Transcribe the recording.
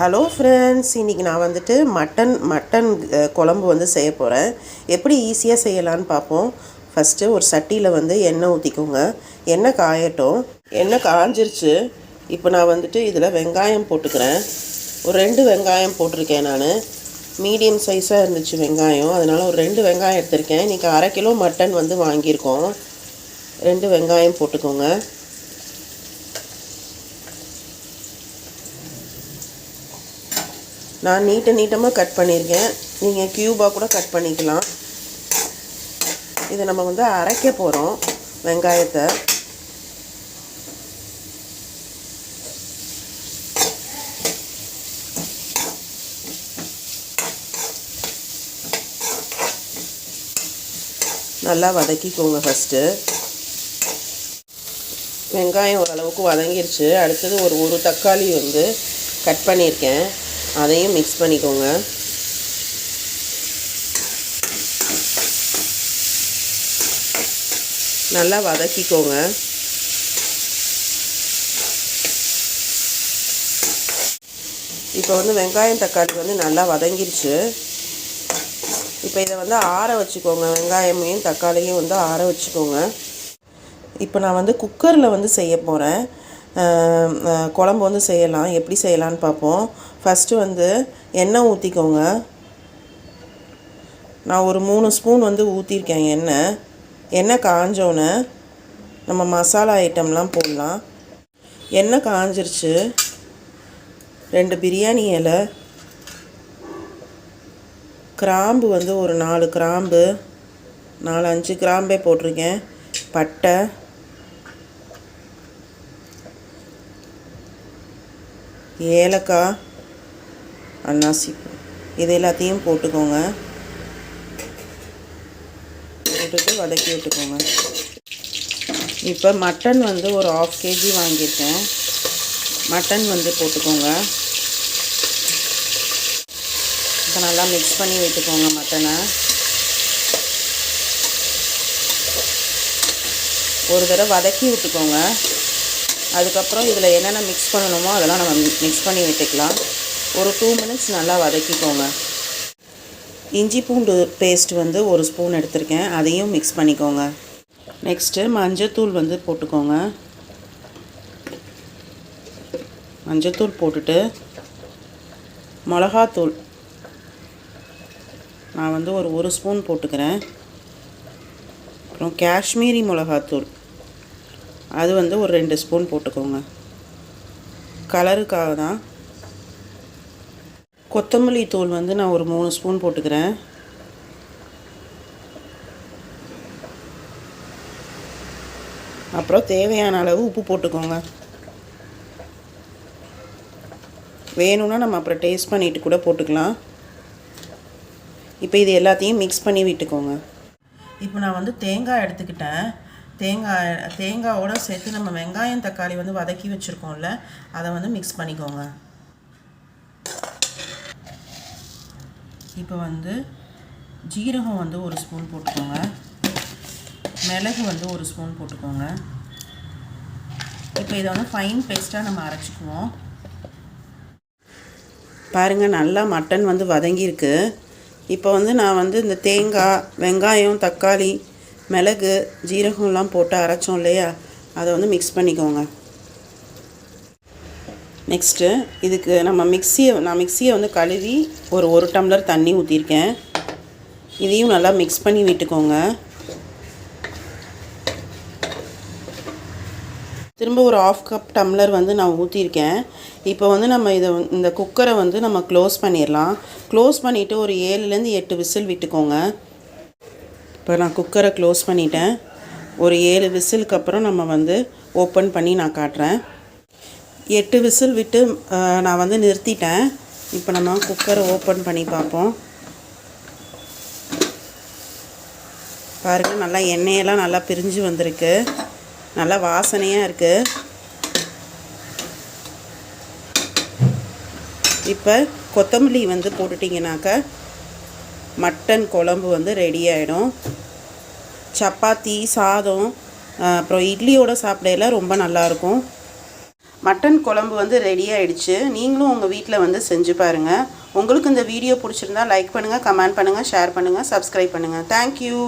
Hello friends இன்றைக்கி நான் வந்துட்டு மட்டன் மட்டன் குழம்பு வந்து செய்ய போகிறேன் எப்படி ஈஸியாக செய்யலான்னு பார்ப்போம். ஃபஸ்ட்டு ஒரு சட்டியில் வந்து எண்ணெய் ஊற்றிக்கோங்க எண்ணெய் காயட்டும். எண்ணெய் காஞ்சிருச்சு. இப்போ நான் வந்துட்டு இதில் வெங்காயம் போட்டுக்கிறேன். ஒரு ரெண்டு வெங்காயம் போட்டிருக்கேன் நான். மீடியம் சைஸாக இருந்துச்சு வெங்காயம். அதனால் ஒரு ரெண்டு வெங்காயம் எடுத்திருக்கேன். இன்றைக்கி அரை கிலோ மட்டன் வந்து வாங்கியிருக்கோம். ரெண்டு வெங்காயம் போட்டுக்கோங்க. நான் நீட்ட நீட்டமாக கட் பண்ணியிருக்கேன். நீங்கள் க்யூபாக கூட கட் பண்ணிக்கலாம். இதை நம்ம வந்து அரைக்க போகிறோம் வெங்காயத்தை. நல்லா வதக்கிக்கோங்க ஃபஸ்ட்டு வெங்காயம் ஓரளவுக்கு வதங்கிருச்சு. அடுத்தது ஒரு ஒரு தக்காளி வந்து கட் பண்ணியிருக்கேன். அதையும் மிக்ஸ் பண்ணிக்கோங்க. நல்லா வதக்கிக்கோங்க. இப்போ வந்து வெங்காயம் தக்காளி வந்து நல்லா வதங்கிருச்சு. இப்போ இதை வந்து ஆற வச்சுக்கோங்க. வெங்காயமையும் தக்காளியும் வந்து ஆற வச்சுக்கோங்க. இப்போ நான் வந்து குக்கரில் வந்து செய்ய போகிறேன் குழம்பு வந்து செய்யலாம். எப்படி செய்யலான்னு பார்ப்போம். ஃபஸ்ட்டு வந்து எண்ணெய் ஊற்றிக்கோங்க நான் ஒரு மூணு ஸ்பூன் வந்து ஊற்றிருக்கேன் எண்ணெய். எண்ணெய் காஞ்சோன்னே நம்ம மசாலா ஐட்டம்லாம் போடலாம். எண்ணெய் காஞ்சிருச்சு. ரெண்டு பிரியாணி இலை. கிராம்பு வந்து ஒரு நாலு கிராம்பு. நாலு அஞ்சு கிராம்பே போட்டிருக்கேன். பட்டை. ஏலக்காய் அன்னாசி இது எல்லாத்தையும் போட்டுக்கோங்க. போட்டுட்டு வதக்கி விட்டுக்கோங்க. இப்போ மட்டன் வந்து ஒரு ஆஃப் கேஜி வாங்கியிருக்கேன். மட்டன் வந்து போட்டுக்கோங்க. இப்போ நல்லா மிக்ஸ் பண்ணி விட்டுக்கோங்க மட்டனை. ஒரு தடவை வதக்கி விட்டுக்கோங்க. அதுக்கப்புறம் இதில் என்னென்ன மிக்ஸ் பண்ணணுமோ அதெல்லாம் நம்ம மிக்ஸ் பண்ணி விட்டுக்கலாம். ஒரு டூ மினிட்ஸ் நல்லா வதக்கிக்கோங்க. இஞ்சி பூண்டு பேஸ்ட் வந்து ஒரு ஸ்பூன் எடுத்திருக்கேன். அதையும் மிக்ஸ் பண்ணிக்கோங்க. நெக்ஸ்ட்டு மஞ்சத்தூள் வந்து போட்டுக்கோங்க. மஞ்சத்தூள் போட்டுட்டு மிளகாத்தூள். நான் வந்து ஒரு ஒரு ஸ்பூன் போட்டுக்கிறேன். அப்புறம் காஷ்மீரி மிளகாத்தூள். அது வந்து ஒரு ரெண்டு ஸ்பூன் போட்டுக்கோங்க. கலருக்காக தான். கொத்தமல்லி தூள் வந்து நான் ஒரு மூணு ஸ்பூன் போட்டுக்கிறேன். அப்புறம் தேவையான அளவு உப்பு போட்டுக்கோங்க. வேணும்னா நம்ம அப்புறம் டேஸ்ட் பண்ணிட்டு கூட போட்டுக்கலாம். இப்போ இது எல்லாத்தையும் மிக்ஸ் பண்ணி விட்டுக்கோங்க. இப்போ நான் வந்து தேங்காய் எடுத்துக்கிட்டேன். தேங்காய் தேங்காயோடு சேர்த்து நம்ம வெங்காயம் தக்காளி வந்து வதக்கி வச்சுருக்கோம்ல அதை வந்து மிக்ஸ் பண்ணிக்கோங்க. இப்போ வந்து ஜீரகம் வந்து ஒரு ஸ்பூன் போட்டுக்கோங்க. மிளகு வந்து ஒரு ஸ்பூன் போட்டுக்கோங்க. இப்போ இதை வந்து ஃபைன் பேஸ்ட்டாக நம்ம அரைச்சிக்குவோம். பாருங்கள் நல்லா மட்டன் வந்து வதங்கியிருக்கு. இப்போ வந்து நான் வந்து இந்த தேங்காய் வெங்காயம் தக்காளி மிளகு ஜீரகம்லாம் போட்டு அரைச்சோம் இல்லையா? அதை வந்து மிக்ஸ் பண்ணிக்கோங்க. நெக்ஸ்ட்டு இதுக்கு நம்ம மிக்சியை நான் மிக்சியை வந்து கழுவி ஒரு ஒரு டம்ளர் தண்ணி ஊற்றிருக்கேன் இதையும் நல்லா மிக்ஸ் பண்ணி விட்டுக்கோங்க. திரும்ப ஒரு ஆஃப் கப் டம்ளர் வந்து நான் ஊற்றிருக்கேன் இப்போ வந்து நம்ம இதை இந்த குக்கரை வந்து நம்ம க்ளோஸ் பண்ணிடலாம். க்ளோஸ் பண்ணிவிட்டு ஒரு ஏழுலேருந்து எட்டு விசில் விட்டுக்கோங்க. இப்போ நான் குக்கரை க்ளோஸ் பண்ணிட்டேன். ஒரு ஏழு விசிலுக்கு அப்புறம் நம்ம வந்து ஓப்பன் பண்ணி நான் காட்டுறேன். எட்டு விசில் விட்டு நான் வந்து நிறுத்திட்டேன். இப்போ நம்ம குக்கரை ஓப்பன் பண்ணி பார்ப்போம். பாருங்கள் நல்லா எண்ணெயெல்லாம் நல்லா பிரிஞ்சு வந்திருக்கு. நல்லா வாசனையாக இருக்குது இப்போ கொத்தமல்லி வந்து போட்டுட்டிங்கனாக்கா மட்டன் குழம்பு வந்து ரெடி ஆகிடும் சப்பாத்தி சாதம் அப்புறம் இட்லியோட சாப்பிடையில ரொம்ப நல்லாயிருக்கும். மட்டன் குழம்பு வந்து ரெடி ஆகிடுச்சு நீங்களும் உங்கள் வீட்டில் வந்து செஞ்சு பாருங்கள் உங்களுக்கு இந்த வீடியோ பிடிச்சிருந்தா லைக் பண்ணுங்கள் கமெண்ட் பண்ணுங்கள் ஷேர் பண்ணுங்கள் சப்ஸ்கிரைப் பண்ணுங்கள் தேங்க்யூ